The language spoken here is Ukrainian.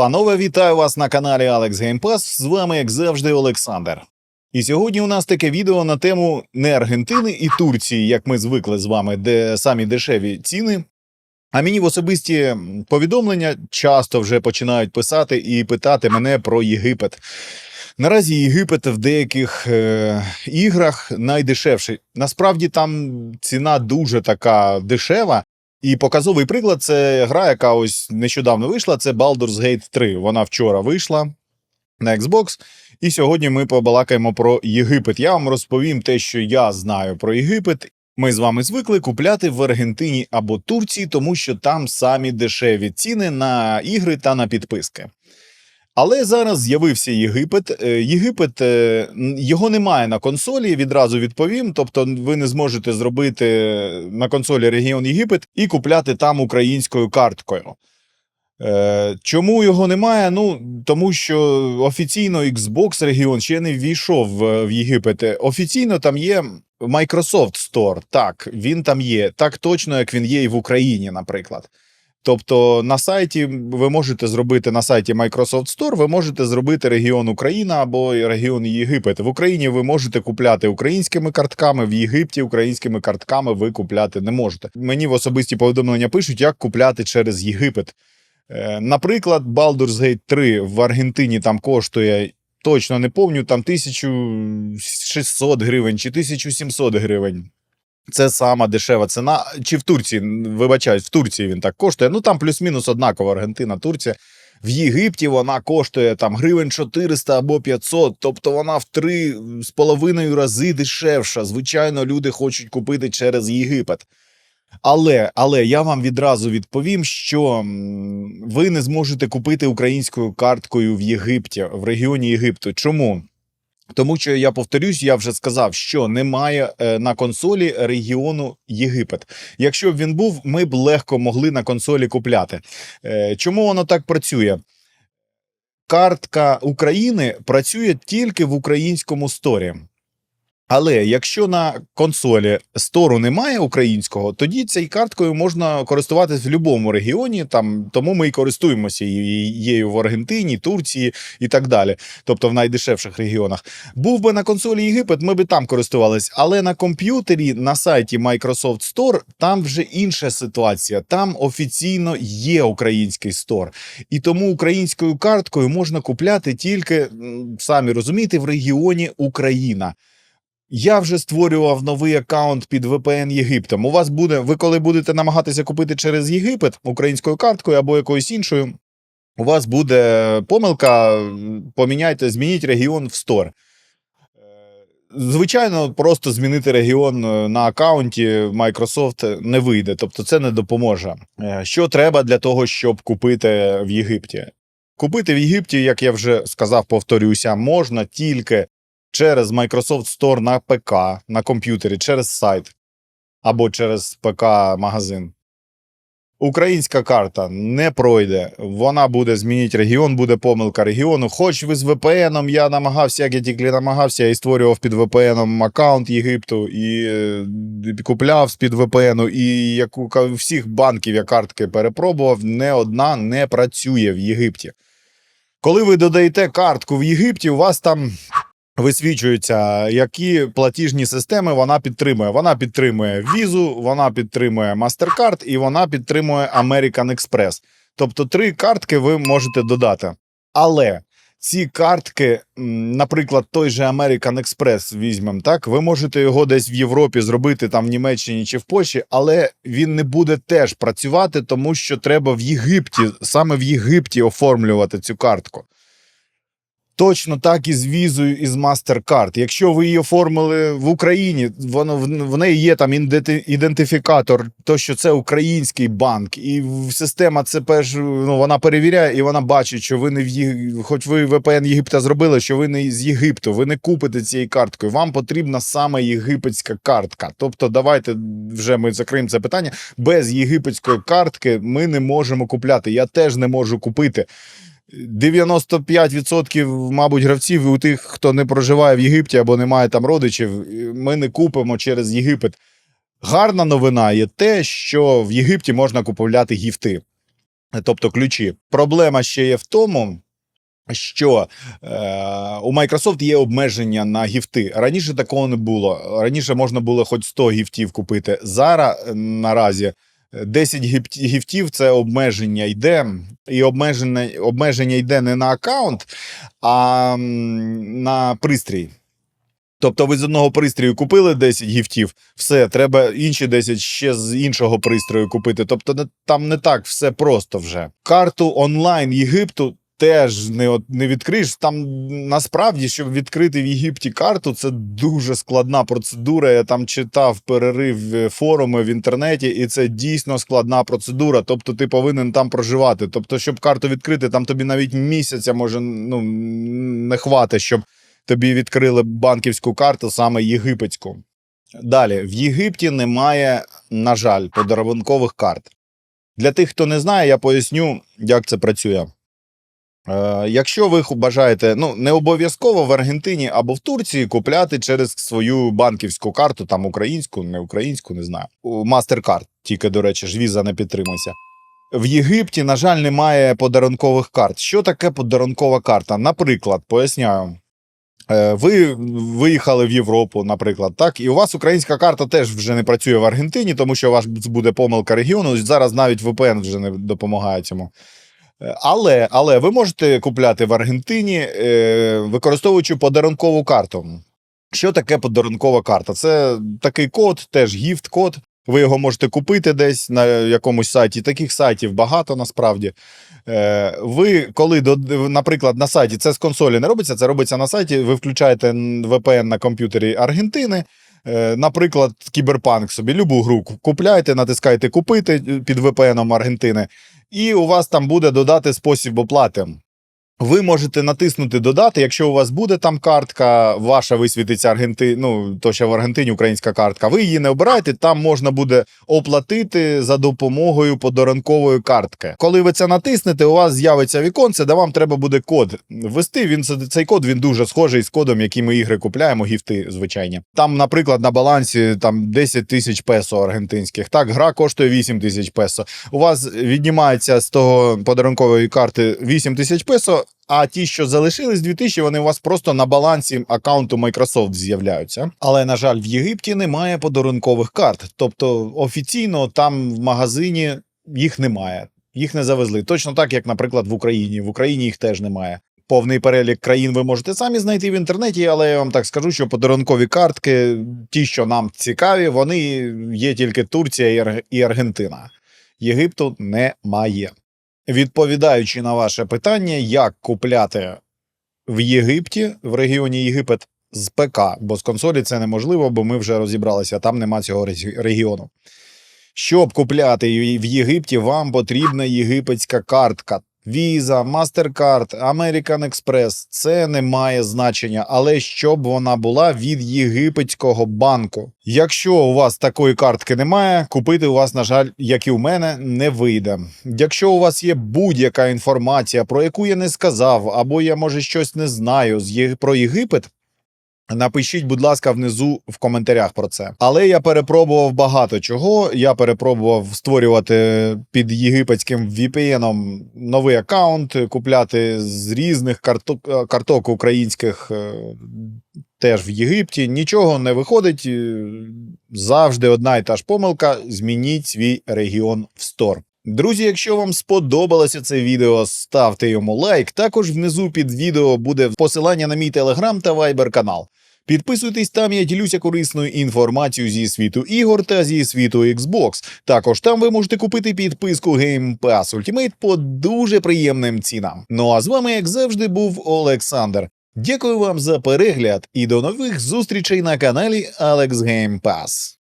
Панове, вітаю вас на каналі Game Pass. З вами, як завжди, Олександр. І сьогодні у нас таке відео на тему не Аргентини і Турції, як ми звикли з вами, де самі дешеві ціни. А мені в особисті повідомлення часто вже починають писати і питати мене про Єгипет. Наразі Єгипет в деяких е, іграх найдешевший. Насправді там ціна дуже така дешева. І показовий приклад це гра, яка ось нещодавно вийшла. Це Baldur's Gate 3. Вона вчора вийшла на Xbox. І сьогодні ми побалакаємо про Єгипет. Я вам розповім те, що я знаю про Єгипет. Ми з вами звикли купляти в Аргентині або Турції, тому що там самі дешеві ціни на ігри та на підписки. Але зараз з'явився Єгипет. Е, Єгипет е, його немає на консолі. Відразу відповім. Тобто, ви не зможете зробити на консолі регіон Єгипет і купляти там українською карткою. Е, Чому його немає? Ну тому що офіційно Xbox регіон ще не ввійшов в, Єгипет. Офіційно там є Microsoft Store. Так, він там є. Так точно, як він є і в Україні, наприклад. Тобто на сайті ви можете зробити на сайті Microsoft Store, ви можете зробити регіон Україна або регіон Єгипет. В Україні ви можете купляти українськими картками, в Єгипті українськими картками ви купляти не можете. Мені в особисті повідомлення пишуть, як купляти через Єгипет. Е, Наприклад, Baldur's Gate 3 в Аргентині там коштує. Точно не помню, там 1600 гривень чи 1700 гривень. Це сама дешева ціна. Чи в Турції, вибачаюсь, в Турції він так коштує. Ну там плюс-мінус однаково Аргентина, Турція. В Єгипті вона коштує там гривень 400 або 500, тобто вона в три з половиною рази дешевша. Звичайно, люди хочуть купити через Єгипет. Але, але я вам відразу відповім, що ви не зможете купити українською карткою в Єгипті, в регіоні Єгипту. Чому? Тому що я повторюсь, я вже сказав, що немає е, на консолі регіону Єгипет. Якщо б він був, ми б легко могли на консолі купляти. Е, Чому воно так працює? Картка України працює тільки в українському сторі. Але якщо на консолі стору немає українського, тоді цією карткою можна користуватись в будь-якому регіоні. Там тому ми і користуємося її в Аргентині, Турції і так далі. Тобто в найдешевших регіонах. Був би на консолі Єгипет, ми би там користувались. Але на комп'ютері на сайті Microsoft Store там вже інша ситуація. Там офіційно є український стор. І тому українською карткою можна купляти тільки, самі розумієте, в регіоні Україна. Я вже створював новий аккаунт під VPN Єгиптом. У вас буде, ви коли будете намагатися купити через Єгипет українською карткою або якоюсь іншою, у вас буде помилка, поміняйте, змініть регіон в стор. Е, Звичайно, просто змінити регіон е, на аккаунті Microsoft не вийде, тобто це не допоможе. Е, Що треба для того, щоб купити в Єгипті? Купити в Єгипті, як я вже сказав, повторюся, можна тільки через Microsoft Store на ПК, на комп'ютері, через сайт або через ПК-магазин. Українська карта не пройде. Вона буде змінити регіон, буде помилка регіону. Хоч ви з VPN, я намагався, як я тільки намагався, і створював під VPN аккаунт Єгипту і е, купляв з-під VPN, і як у всіх банків я картки перепробував, не одна не працює в Єгипті. Коли ви додаєте картку в Єгипті, у вас там висвічується, які платіжні системи вона підтримує. Вона підтримує Visa, вона підтримує MasterCard і вона підтримує American Express. Тобто три картки ви можете додати. Але ці картки, наприклад, той же American Express візьмемо, так, ви можете його десь в Європі зробити, там в Німеччині чи в Польщі, але він не буде теж працювати, тому що треба в Єгипті, саме в Єгипті оформлювати цю картку. Точно так і з візою і з MasterCard. Якщо ви її оформили в Україні, воно в неї є там іденти- ідентифікатор, то що це український банк, і система це перш ну вона перевіряє, і вона бачить, що ви не в Єг... хоч ви VPN Єгипта зробили, що ви не з Єгипту, ви не купите цією карткою. Вам потрібна саме єгипетська картка. Тобто, давайте вже ми закриємо це питання. Без єгипетської картки ми не можемо купляти. Я теж не можу купити. 95% мабуть гравців у тих, хто не проживає в Єгипті або не має там родичів, ми не купимо через Єгипет. Гарна новина є те, що в Єгипті можна купувати гіфти. тобто ключі. Проблема ще є в тому. Що е, у Microsoft є обмеження на гіфти. Раніше такого не було. Раніше можна було хоч 100 гіфтів купити. Зараз е, наразі 10 гіфтів це обмеження йде, і обмеження, обмеження йде не на аккаунт, а на пристрій. Тобто ви з одного пристрою купили 10 гіфтів, все, треба інші 10 ще з іншого пристрою купити. Тобто там не так все просто вже. Карту онлайн Єгипту теж не, от, не відкриєш. Там насправді, щоб відкрити в Єгипті карту, це дуже складна процедура. Я там читав перерив е, форуми в інтернеті, і це дійсно складна процедура. Тобто, ти повинен там проживати. Тобто, щоб карту відкрити, там тобі навіть місяця може ну, не хватить, щоб тобі відкрили банківську карту, саме єгипетську. Далі, в Єгипті немає, на жаль, подарункових карт. Для тих, хто не знає, я поясню, як це працює. Е, якщо ви бажаєте, ну не обов'язково в Аргентині або в Турції купляти через свою банківську карту, там українську, не українську, не знаю. Мастеркард, тільки, до речі, ж віза не підтримується. В Єгипті, на жаль, немає подарункових карт. Що таке подарункова карта? Наприклад, поясняю. Е, Ви виїхали в Європу, наприклад, так, і у вас українська карта теж вже не працює в Аргентині, тому що у вас буде помилка регіону. Зараз навіть VPN вже не допомагає цьому. Але, але ви можете купляти в Аргентині, е, використовуючи подарункову карту. Що таке подарункова карта? Це такий код, теж гіфт-код. Ви його можете купити десь на якомусь сайті. Таких сайтів багато насправді. Е, Ви, коли, наприклад, на сайті це з консолі не робиться, це робиться на сайті. Ви включаєте VPN на комп'ютері Аргентини. Е, Наприклад, Кіберпанк собі любу гру ку- купляєте, натискаєте купити під VPN Аргентини, і у вас там буде додати спосіб оплати. Ви можете натиснути додати, якщо у вас буде там картка, ваша висвітиться Аргенти... ну, то що в Аргентині українська картка. Ви її не обираєте, там можна буде оплатити за допомогою подарункової картки. Коли ви це натиснете, у вас з'явиться віконце, де вам треба буде код ввести. Він це- цей код він дуже схожий з кодом, який ми ігри купляємо, гіфти звичайні. Там, наприклад, на балансі там 10 тисяч песо аргентинських. Так, гра коштує 8 тисяч песо. У вас віднімається з того подарункової карти 8 тисяч песо. А ті, що залишились 2000, вони у вас просто на балансі аккаунту Microsoft з'являються. Але на жаль, в Єгипті немає подарункових карт. Тобто офіційно там в магазині їх немає. Їх не завезли. Точно так, як, наприклад, в Україні. В Україні їх теж немає. Повний перелік країн ви можете самі знайти в інтернеті, але я вам так скажу, що подарункові картки, ті, що нам цікаві, вони є тільки Турція і Аргентина. Єгипту немає. Відповідаючи на ваше питання, як купляти в Єгипті, в регіоні Єгипет з ПК, бо з консолі це неможливо, бо ми вже розібралися, там нема цього регіону. Щоб купляти в Єгипті, вам потрібна єгипетська картка. Visa, MasterCard, American Express – це не має значення, але щоб вона була від єгипетського банку. Якщо у вас такої картки немає, купити у вас, на жаль, як і у мене, не вийде. Якщо у вас є будь-яка інформація, про яку я не сказав, або я може щось не знаю про Єгипет. Напишіть, будь ласка, внизу в коментарях про це. Але я перепробував багато чого. Я перепробував створювати під єгипетським VPN новий аккаунт, купляти з різних карток, карток українських е, теж в Єгипті. Нічого не виходить. е, Завжди одна і та ж помилка. Змініть свій регіон в стор. Друзі, якщо вам сподобалося це відео, ставте йому лайк. Також внизу під відео буде посилання на мій телеграм та вайбер канал. Підписуйтесь там, я ділюся корисною інформацією зі світу ігор та зі світу Xbox. Також там ви можете купити підписку Game Pass Ultimate по дуже приємним цінам. Ну а з вами, як завжди, був Олександр. Дякую вам за перегляд і до нових зустрічей на каналі Alex Game Pass.